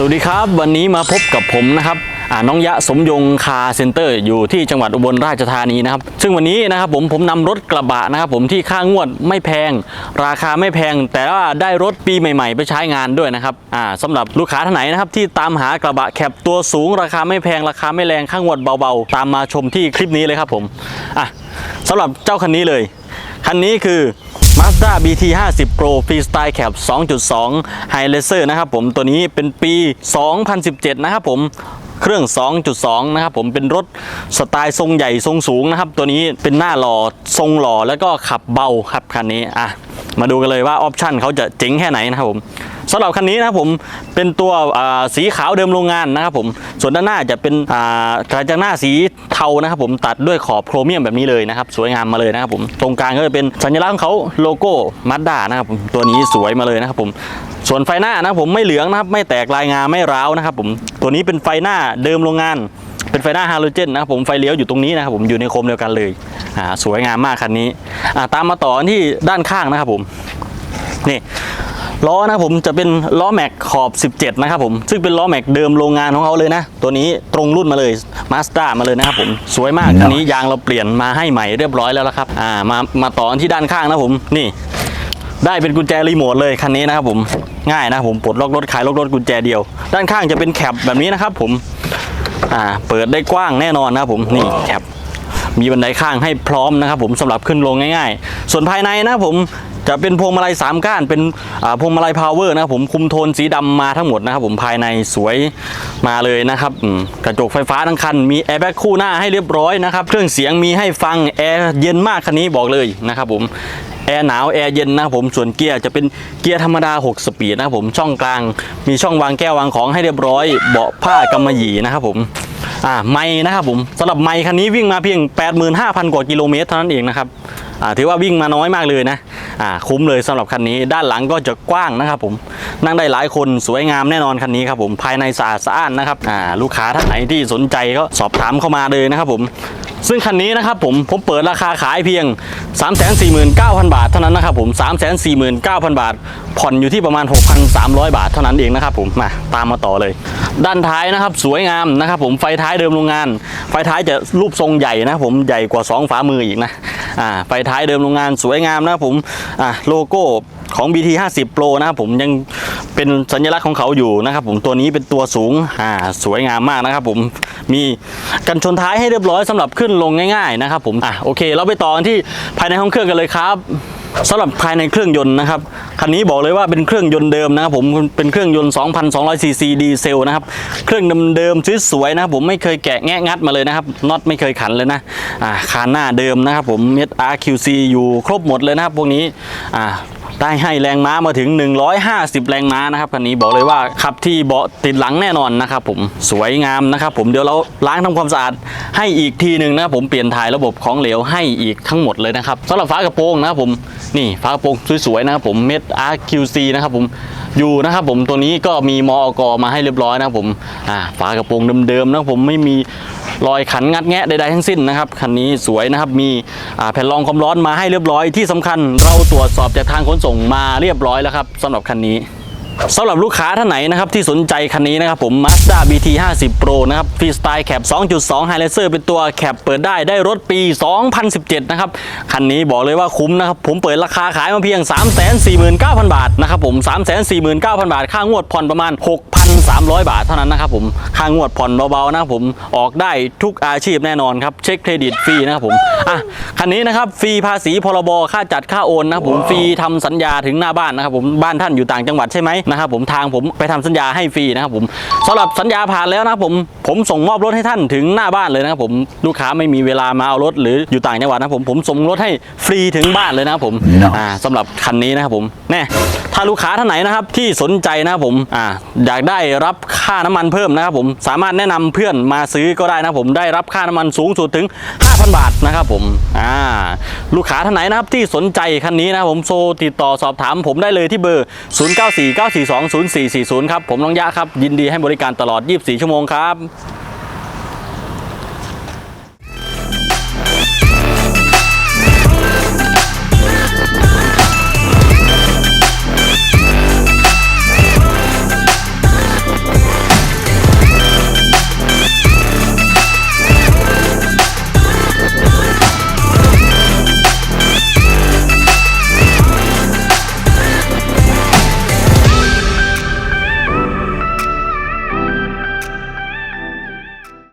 สวัสดีครับ วันนี้มาพบกับผมนะครับ น้องยะสมยงคาเซ็นเตอร์ อยู่ที่จังหวัดอุบลราชธานีนะครับ ซึ่งวันนี้นะครับผมผมนำรถกระบะนะครับผมที่ค่างวดไม่แพง ราคาไม่แพง แต่ว่าได้รถปีใหม่ ๆ ไปใช้งานด้วยนะครับอ่าสำหรับลูกค้าท่านไหนนะครับที่ตามหากระบะแคปตัวสูง ราคาไม่แพงราคาไม่แรงค่างวดเบาๆ ตามมาชมที่คลิปนี้เลยครับผมอะสำหรับเจ้าคันนี้เลยคันนี้คือ Mazda BT 50 Pro Freestyle Cab 2.2 High Racer นะครับผมตัวนี้เป็นปี 2017 นะครับผม เครื่อง 2.2 นะครับผมเป็นรถสไตล์ทรงใหญ่ทรงสูงนะครับ ตัวนี้เป็นหน้าหล่อทรงหล่อแล้วก็ขับเบาครับคันนี้อะมาดูกันเลยว่าออปชั่นเขาจะเจ๋งแค่ไหนนะครับผม สำหรับคันนี้นะครับผมเป็นตัวสีขาวเดิมโรงงานนะครับผมส่วนด้านหน้าจะเป็นกระจังหน้าสีเทานะครับผมตัดด้วยขอบโครเมียมแบบนี้เลยนะครับสวยงามมาเลยนะครับผมตรงกลางก็จะเป็นสัญลักษณ์ของเขาโลโก้มาด้านะครับผมตัวนี้สวยมาเลยนะครับผมส่วนไฟหน้านะครับผมไม่เหลืองนะครับไม่แตกลายงาไม่ร้าวนะครับผมตัวนี้เป็นไฟหน้าเดิมโรงงาน เป็นไฟหน้าฮาโลเจนนะครับผมไฟเลี้ยวอยู่ตรงนี้นะครับผมอยู่ในโคมเดียวกันเลยอ่าสวยงามมากคันนี้อ่าตามมาต่อที่ด้านข้างนะครับผมนี่ ล้อนะครับผมจะเป็นล้อแม็กขอบ 17 นะครับผมซึ่งเป็นล้อแม็กเดิมโรงงานของเขาเลยนะ ตัวนี้ตรงรุ่นมาเลยมาส d ้ามาเลยนะครับผมสวยมากคันนี้ยางเราเปลี่ยนมาให้ใหม่เรียบร้อยแล้วละครับอ่ามามาต่อที่ด้านข้างนะครับผมนี่ได้เป็นกุญแจรีโมทเลยคันนี้นะครับผมง่ายนะครับผมปลดล็อกรถขายล็อกรถกุญแจเดียว ด้านข้างจะเป็นแคปแบบนี้นะครับผมอ่าเปิดได้กว้างแน่นอนนะครับผมนี่แคปมีบันไดข้างให้พร้อมนะครับผมสำหรับขึ้นลงง่าย ๆ ส่วนภายในนะครับผม จะเป็นพวงมาลัยสามก้านเป็นพวงมาลัยพาวเวอร์นะครับผมคุมโทนสีดำมาทั้งหมดนะครับผมภายในสวยมาเลยนะครับกระจกไฟฟ้าทั้งคันมีแอร์แบ็กคู่หน้าให้เรียบร้อยนะครับเครื่องเสียงมีให้ฟังแอร์เย็นมากคันนี้บอกเลยนะครับผมแอร์หนาวแอร์เย็นนะครับผมส่วนเกียร์จะเป็นเกียร์ธรรมดา 6 สปีดนะครับผมช่องกลาง มีช่องวางแก้ววางของให้เรียบร้อย เบาะผ้ากำมะหยี่นะครับผม อ่าไม่นะครับผมสำหรับไม่คันนี้วิ่งมาเพียง 85,000 กว่ากิโลเมตรเท่านั้นเองนะครับอ่าถือว่าวิ่งมาน้อยมากเลยนะอ่าคุ้มเลยสำหรับคันนี้ด้านหลังก็จะกว้างนะครับผมนั่งได้หลายคนสวยงามแน่นอนคันนี้ครับผมภายในสะอาดสะอ้านนะครับอ่าลูกค้าท่านไหนที่สนใจก็สอบถามเข้ามาเลยนะครับผม ซึ่งคันนี้นะครับผมผมเปิดราคาขายเพียง 349,000 บาทเท่านั้นนะครับผม 349,000 บาท ผ่อนอยู่ที่ประมาณ 6,300 บาทเท่านั้นเองนะครับผมมาตามมาต่อเลย ด้านท้ายนะครับสวยงามนะครับผมไฟท้ายเดิมโรงงาน ไฟท้ายจะรูปทรงใหญ่นะครับผมใหญ่กว่า 2 ฝามืออีกนะอ่าไฟท้ายเดิมโรงงานสวยงามนะครับผมอ่าโลโก้ของ BT 50 Pro นะครับผมยังเป็นสัญลักษณ์ของเขาอยู่นะครับผมตัวนี้เป็นตัวสูงอ่าสวยงามมากนะครับผมมีกันชนท้ายให้เรียบร้อยสำหรับขึ้นลงง่ายๆนะครับผมอะโอเค เราไปต่อกันที่ภายในห้องเครื่องกันเลยครับสำหรับภายในเครื่องยนต์นะครับคันนี้บอกเลยว่าเป็นเครื่องยนต์เดิมนะครับผมเป็นเครื่องยนต์ 2,200 ซีซีดีเซลนะครับเครื่องเดิมๆสวยๆนะครับผมไม่เคยแกะแงะงัดมาเลยนะครับน็อตไม่เคยขันเลยนะอ่าคานหน้าเดิมนะครับผมเม็ด RQC อยู่ครบหมดเลยนะครับพวกนี้อ่า ได้ให้แรงม้ามาถึง 150 แรงม้านะครับคันนี้บอกเลยว่าขับที่เบาะติดหลังแน่นอนนะครับผมสวยงามนะครับผมเดี๋ยวเราล้างทำความสะอาดให้อีกทีหนึ่งนะครับผมเปลี่ยนถ่ายระบบของเหลวให้อีกทั้งหมดเลยนะครับสำหรับฝากระโปรงนะครับผมนี่ฝากระโปรงสวยๆนะครับผมเม็ด RQC นะครับผมอยู่นะครับผมตัวนี้ก็มีมอกมาให้เรียบร้อยนะครับผมอ่าฝากระโปรงเดิมๆนะครับผมไม่มีรอยขันงัดแงะใดๆทั้งสิ้นนะครับคันนี้สวยนะครับมีแผ่นรองความร้อนมาให้เรียบร้อยที่สำคัญ เราตรวจสอบจากทางขนส่ง่งมาเรียบร้อยแล้วครับสำหรับคันนี้สำหรับลูกค้าท่านไหนนะครับที่สนใจคันนี้นะครับผม Mazda BT 50 Pro นะครับฟรีสไตล์แคป2.2 High Racer เป็นตัวแคปเปิดได้ได้รถปี 2017 นะครับ คันนี้บอกเลยว่าคุ้มนะครับ ผมเปิดราคาขายมาเพียง 349,000 บาทนะครับผม 349,000 บาท ค่างวดผ่อนประมาณ 6,300 บาทเท่านั้นนะครับผมค่างวดผ่อนเบาๆนะครับผมออกได้ทุกอาชีพแน่นอนครับเช็คเครดิตฟรีนะครับผมอะคันนี้นะครับฟรีภาษีพรบค่าจัดค่าโอนนะครับผมฟรีทำสัญญาถึงหน้าบ้านนะครับผมบ้านท่านอยู่ต่างจังหวัดใช่ไหมนะครับผมทางผมไปทำสัญญาให้ฟรีนะครับผมสำหรับสัญญาผ่านแล้วนะครับผมผมส่งมอบรถให้ท่านถึงหน้าบ้านเลยนะครับผมลูกค้าไม่มีเวลามาเอารถหรืออยู่ต่างจังหวัดนะครับผมผมส่งรถให้ฟรีถึงบ้านเลยนะครับผมเนาะอ่าสำหรับคันนี้นะครับผมแน่ ถ้าลูกค้าท่านไหนนะครับที่สนใจนะครับผมอ่าอยากได้รับค่าน้ำมันเพิ่มนะครับผมสามารถแนะนำเพื่อนมาซื้อก็ได้นะผมได้รับค่าน้ำมันสูงสุดถึง 5,000 บาทนะครับผมอ่าลูกค้าท่านไหนนะครับที่สนใจคันนี้นะผมโทรติดต่อสอบถามผมได้เลยที่เบอร์ 0949420440 ครับผมน้องยะครับยินดีให้บริการตลอด 24 ชั่วโมงครับ